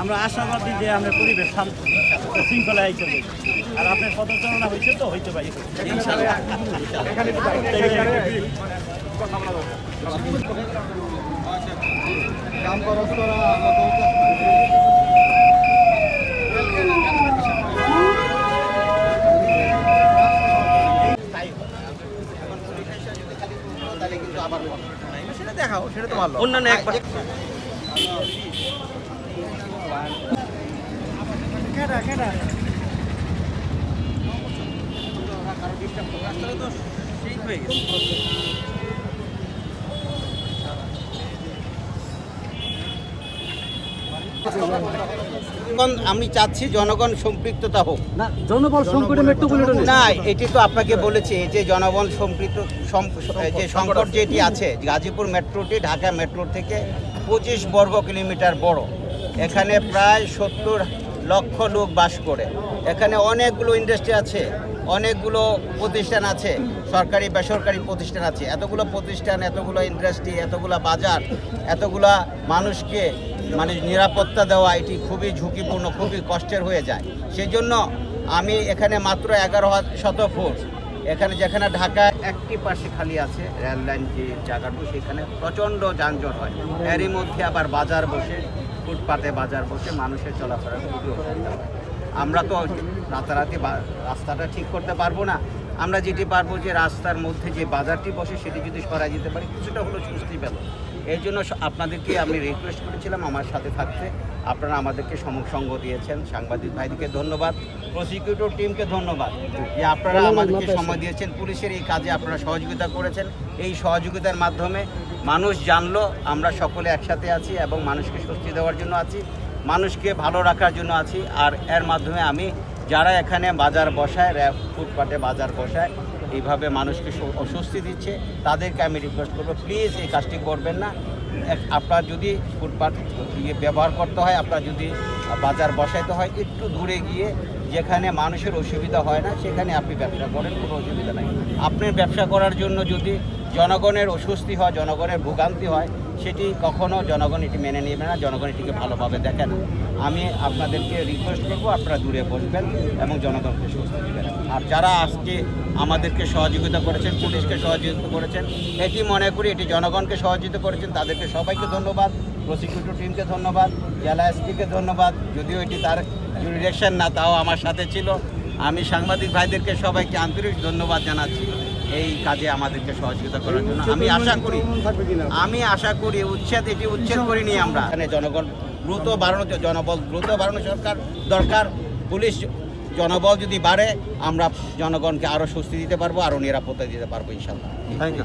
আমরা আশাবাদী যে আমরা পরিবেশ শৃঙ্খলায় চলে আর আপনার পদচারণা হয়েছে তো হইতে পারি। সেটা দেখাও সেটা তো ভালো অন্যান্য একবার এখন আমি চাচ্ছি জনগণ সম্পৃক্ততা হোক। না জনবল সংকটে মেট্রোপলিটন না এটি তো আপনাকে বলেছি এই যে জনগণ সম্পৃক্ত যে সংকট যেটি আছে গাজীপুর মেট্রোটি ঢাকা মেট্রো থেকে পঁচিশ বর্গ কিলোমিটার বড়। এখানে প্রায় সত্তর লক্ষ লোক বাস করে। এখানে অনেকগুলো ইন্ডাস্ট্রি আছে অনেকগুলো প্রতিষ্ঠান আছে সরকারি বেসরকারি প্রতিষ্ঠান আছে। এতগুলো প্রতিষ্ঠান এতগুলো ইন্ডাস্ট্রি এতগুলো বাজার এতগুলা মানুষকে মানে নিরাপত্তা দেওয়া এটি খুবই ঝুঁকিপূর্ণ, খুবই কষ্টের হয়ে যায়। সেই জন্য আমি এখানে মাত্র এগারো শত ফুট, এখানে যেখানে ঢাকা একটি পাশে খালি আছে রেল লাইন যে জায়গাটু, সেখানে প্রচণ্ড যানজট হয়। এরই মধ্যে আবার বাজার বসে, ফুটপাতে বাজার বসে মানুষের চলাফেরা খুবই। আমরা তো রাতারাতি রাস্তাটা ঠিক করতে পারব না। আমরা যেটি পারব যে রাস্তার মধ্যে যে বাজারটি বসে, সেটি যদি সরাই যেতে পারি, কিছুটা হলো স্বস্তি পেল এই জন্য আপনাদেরকে আমি রিকোয়েস্ট করেছিলাম আমার সাথে থাকতে। আপনারা আমাদেরকে সমক সঙ্গ দিয়েছেন। সাংবাদিক ভাইদেরকে ধন্যবাদ। প্রসিকিউটর টিমকে ধন্যবাদ যে আপনারা আমাদেরকে সময় দিয়েছেন। পুলিশের এই কাজে আপনারা সহযোগিতা করেছেন। এই সহযোগিতার মাধ্যমে মানুষ জানলো আমরা সকলে একসাথে আছি এবং মানুষকে স্বস্তি দেওয়ার জন্য আছি। মানুষকে ভালো রাখার জন্য আছি। আর এর মাধ্যমে আমি যারা এখানে বাজার বসায় র্যাব ফুটপাতে বাজার বসায়, এইভাবে মানুষকে অস্বস্তি দিচ্ছে, তাদেরকে আমি রিকোয়েস্ট করব প্লিজ এই কাজটি করবেন না। আপনার যদি ফুটপাত ইয়ে ব্যবহার করতে হয়, আপনার যদি বাজার বসাইতে হয়, একটু দূরে গিয়ে যেখানে মানুষের অসুবিধা হয় না, সেখানে আপনি ব্যবসা করেন, কোনো অসুবিধা নাই। আপনার ব্যবসা করার জন্য যদি জনগণের অস্বস্তি হয়, জনগণের ভোগান্তি হয় সেটি কখনো জনগণ এটি মেনে নেবে না জনগণ এটিকে ভালোভাবে দেখে না। আমি আপনাদেরকে রিকোয়েস্ট করব, আপনারা দূরে বসবেন এবং জনগণকে স্বস্তি দেবেন। আর যারা আজকে আমাদেরকে সহযোগিতা করেছেন, পুলিশকে সহযোগিতা করেছেন, এটি মনে করি এটি জনগণকে সহযোগিতা করেছেন, তাদেরকে সবাইকে ধন্যবাদ। প্রসিকিউটর টিমকে ধন্যবাদ, জেলা এসপিকে ধন্যবাদ। যদিও এটি তার জুরিডিকশন না, তাও আমার সাথে ছিল। আমি সাংবাদিক ভাইদেরকে সবাইকে আন্তরিক ধন্যবাদ জানাচ্ছি এই কাজে আমাদেরকে সহযোগিতা করার জন্য। আমি আশা করি আমি আশা করি উচ্ছেদ এটি উচ্ছেদ করিনি আমরা। এখানে জনগণ দ্রুত বাড়ানো জনবল দ্রুত বাড়ানো সরকার দরকার। পুলিশ জনবল যদি বাড়ে আমরা জনগণকে আরও স্বস্তি দিতে পারব আরও নিরাপত্তা দিতে পারব ইনশাল্লাহ থ্যাংক ইউ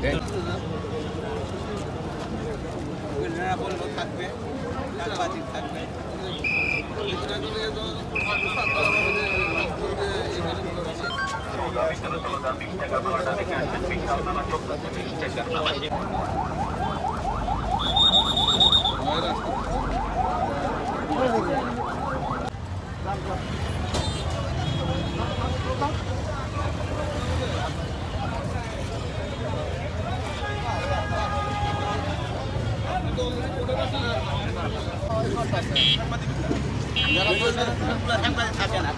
থাকবে থাকবে। যারা সাংবাদিক থাকে না